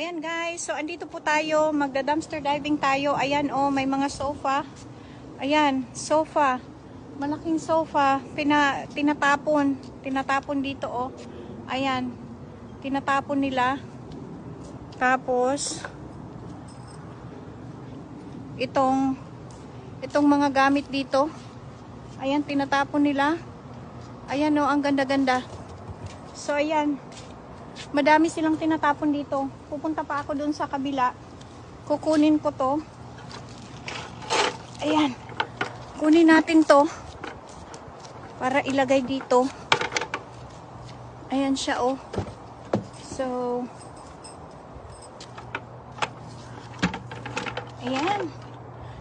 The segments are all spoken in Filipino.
Ayan guys, so andito po tayo, magda-dumpster diving tayo. Ayan oh, may mga sofa. Ayan, sofa. Malaking sofa, pina, tinatapon. Tinatapon dito oh. Ayan, tinatapon nila. Tapos, itong, itong mga gamit dito. Ayan, tinatapon nila. Ayan oh, ang ganda-ganda. So ayan, madami silang tinatapon dito. Pupunta pa ako dun sa kabila. Kukunin ko to. Ayan. Kunin natin to. Para ilagay dito. Ayan siya oh. So, ayan.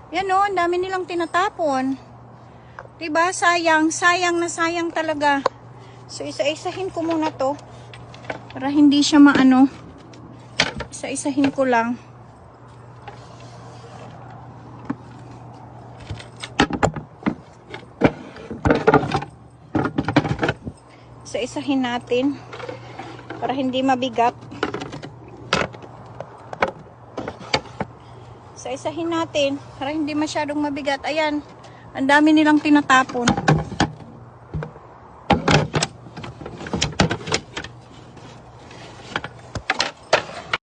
Yan oh, ang dami nilang tinatapon. 'Di ba? Sayang, sayang na sayang talaga. So, isa-isahin ko muna to. Para hindi siya maano. Isa-isahin ko lang. Isa-isahin natin. Para hindi mabigat. Isa-isahin natin. Para hindi masyadong mabigat. Ayan. Ang dami nilang tinatapon.